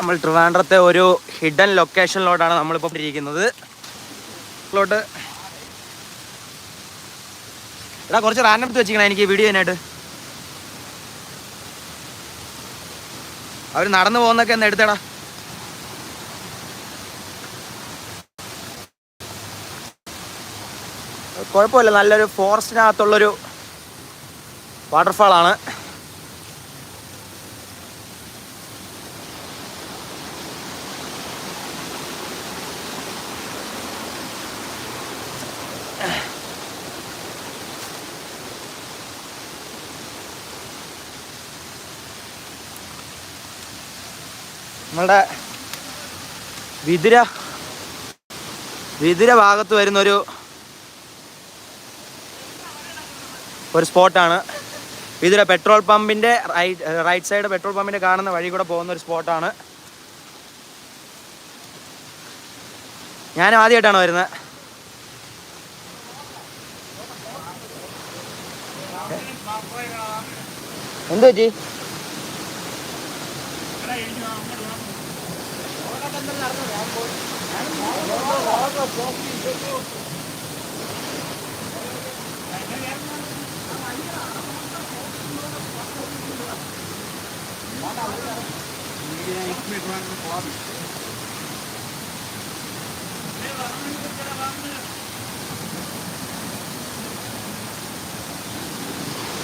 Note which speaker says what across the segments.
Speaker 1: നമ്മൾ ട്രിവാൻഡ്രത്തെ ഒരു ഹിഡൻ ലൊക്കേഷനിലോട്ടാണ് നമ്മളിപ്പോൾ ഇരിക്കുന്നത്. ഇതിലോട്ട് എടാ കുറച്ച് റാൻഡം എടുത്ത് വെച്ചിരിക്കണം എനിക്ക് വീഡിയോ അതിനായിട്ട് അവർ നടന്നു പോകുന്നൊക്കെ ഒന്ന് എടുത്തടാ. കുഴപ്പമില്ല നല്ലൊരു ഫോറസ്റ്റിനകത്തുള്ളൊരു വാട്ടർഫാൾ ആണ് നമ്മളുടെ വിതുര വിതുര ഭാഗത്ത് വരുന്നൊരു ഒരു സ്പോട്ടാണ്. വിതുര പെട്രോൾ പമ്പിന്റെ റൈറ്റ് റൈറ്റ് സൈഡ് പെട്രോൾ പമ്പിന്റെ കാണുന്ന വഴി കൂടെ പോകുന്ന ഒരു സ്പോട്ടാണ്. ഞാൻ ആദ്യമായിട്ടാണ് വരുന്നത്. എന്ത് പറ്റി?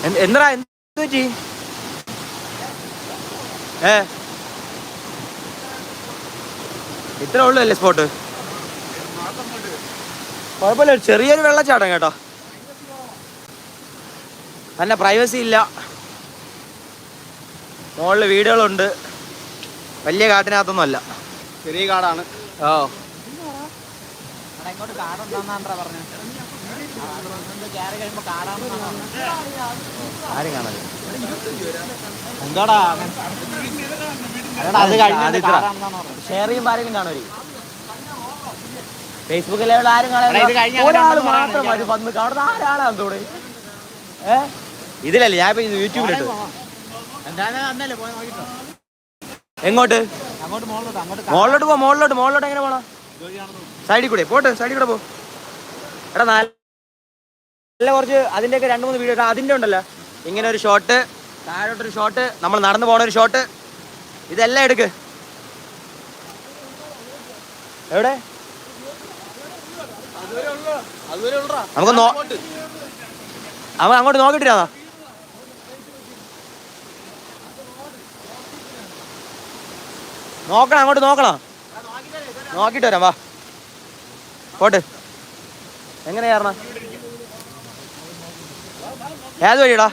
Speaker 1: എന്ത്- എന്തെടാ എന്ത് പറ്റി ഏ ഇത്ര ഉള്ളല്ലേ സ്പോട്ട് കുഴപ്പമില്ല ചെറിയൊരു വെള്ളച്ചാട്ടം കേട്ടോ. നല്ല പ്രൈവസി ഇല്ല. മുകളിൽ വീടുകളുണ്ട്. വലിയ കാട്ടിനകത്തൊന്നും അല്ല.
Speaker 2: ചെറിയ കാടാണ്.
Speaker 1: ഓ. ആരും കാണാതെ
Speaker 3: എന്താടാ? അത് കഴിഞ്ഞ
Speaker 1: ഷെയർ ചെയ്യുമ്പോൾ ആരെങ്കിലും കാണുമായിരിക്കും ഫേസ്ബുക്കിൽ ആരും
Speaker 3: ഇത് കഴിഞ്ഞ
Speaker 1: കാണാൻ ഒരാൾ മാത്രം മതി. വന്ന് കാണുന്ന ആരാളാണ് തോടെ ഏ? ഇതിലല്ലേ ഞാൻ ഇപ്പൊ യൂട്യൂബിലിട്ട് എങ്ങോട്ട്?
Speaker 3: അങ്ങോട്ട് മുകളിലോട്ട്
Speaker 1: പോ മുകളിലോട്ട് മുകളിലോട്ട് എങ്ങനെ പോണോ? സൈഡിൽ കൂടെ പോട്ടെ സൈഡിൽ കൂടെ പോ. എടാ നല്ല നല്ല കുറച്ച് അതിന്റെയൊക്കെ രണ്ട് മൂന്ന് വീഡിയോ അതിന്റെ ഉണ്ടല്ലോ. ഇങ്ങനെ ഒരു ഷോട്ട് താഴോട്ടൊരു ഷോട്ട് നമ്മൾ നടന്നു പോണ ഒരു ഷോട്ട് ഇതെല്ലാം എടുക്ക്. എവിടെ? നമുക്ക് നോ അവൻ അങ്ങോട്ട് നോക്കിട്ടിരാ നോക്കണം അങ്ങോട്ട് നോക്കണം? നോക്കിട്ട് വരാം വാ. പോട്ട്. എങ്ങനെ കയറണം ഏത് വഴിയടാ?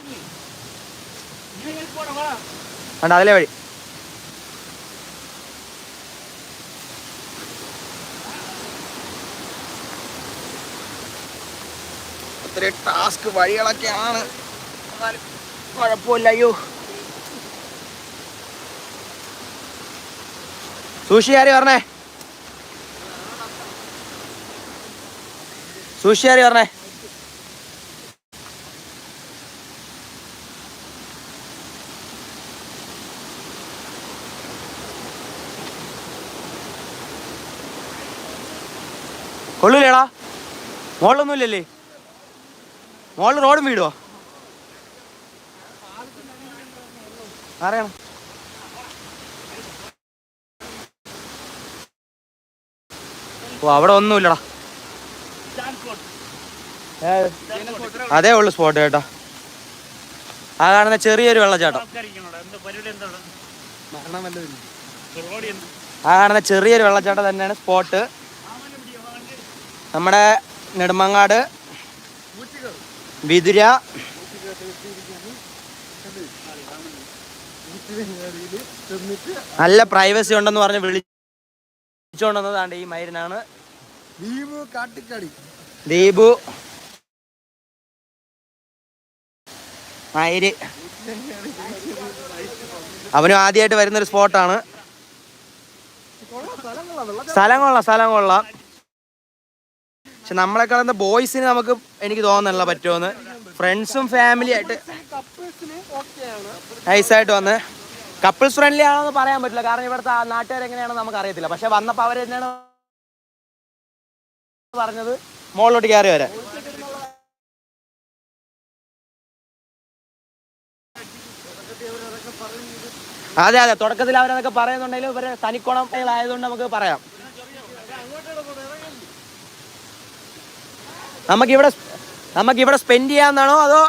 Speaker 1: അതിലെ വഴി. ഒത്തിരി ടാസ്ക് വഴികളൊക്കെയാണ്. കുഴപ്പമില്ലയ്യോ സൂക്ഷിയാരി പറഞ്ഞേ? സൂക്ഷിയാരി പറഞ്ഞേ? കൊള്ളൂലേടാ. മുകളിലൊന്നും മുകളിൽ റോഡും വീടുവോ അറിയണം ഓ അവിടെ ഒന്നുമില്ലടാ. അതേ ഉള്ളു സ്പോട്ട് കേട്ടോ. ആ കാണുന്ന ചെറിയൊരു വെള്ളച്ചാട്ടം. ആ കാണുന്ന ചെറിയൊരു വെള്ളച്ചാട്ടം തന്നെയാണ് സ്പോട്ട്. നമ്മുടെ നെടുമങ്ങാട് വിതുര. നല്ല പ്രൈവസി ഉണ്ടെന്ന് പറഞ്ഞ് വിളിച്ചോണ്ടെന്നതാണ്ട് ഈ
Speaker 2: കാട്ടിക്കടി.
Speaker 1: ദീപു. മയിര് അവനും ആദ്യമായിട്ട് വരുന്നൊരു സ്പോട്ടാണ്. സ്ഥലം കൊള്ളാം സ്ഥലം കൊള്ളാം. പക്ഷെ നമ്മളെക്കാളും ബോയ്സിന് നമുക്ക് എനിക്ക് തോന്നുന്നില്ല പറ്റുമെന്ന്? ഫ്രണ്ട്സും ഫാമിലി ആയിട്ട് നൈസായിട്ട് വന്ന്. കപ്പിൾസ് ഫ്രണ്ട്ലി ആണോ എന്ന് പറയാൻ പറ്റില്ല. കാരണം ഇവിടുത്തെ നാട്ടുകാരെങ്ങനെയാണെന്ന് നമുക്ക് അറിയത്തില്ല. പക്ഷെ വന്നപ്പോൾ അവർ തന്നെയാണ് പറഞ്ഞത് മുകളിലോട്ട് കയറി വരാൻ. അതെ അതെ. തുടക്കത്തിൽ അവരതൊക്കെ പറയുന്നുണ്ടെങ്കിലും ഇവരെ തനിക്കുണം ആയതുകൊണ്ട് നമുക്ക് പറയാം. നമുക്കിവിടെ നമുക്കിവിടെ സ്പെൻഡ് ചെയ്യാന്നാണോ അതോ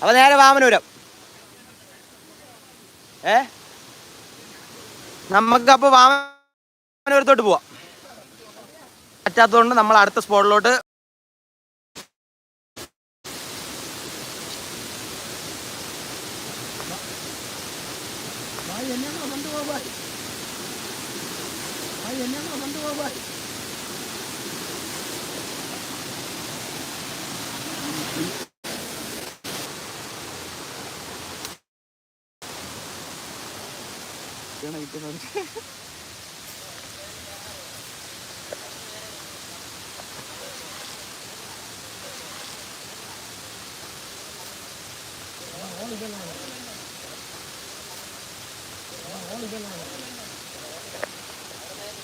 Speaker 1: അപ്പൊ നേരെ വാമനൂരം. ഏ? നമുക്ക് അപ്പൊ വാമനപുരത്തോട്ട് പോവാം. പറ്റാത്തതുകൊണ്ട് നമ്മൾ അടുത്ത സ്പോട്ടിലോട്ട് എന്നെ കമന്റ് ബാബായി ആ എന്നെ കമന്റ് ബാബായി ണ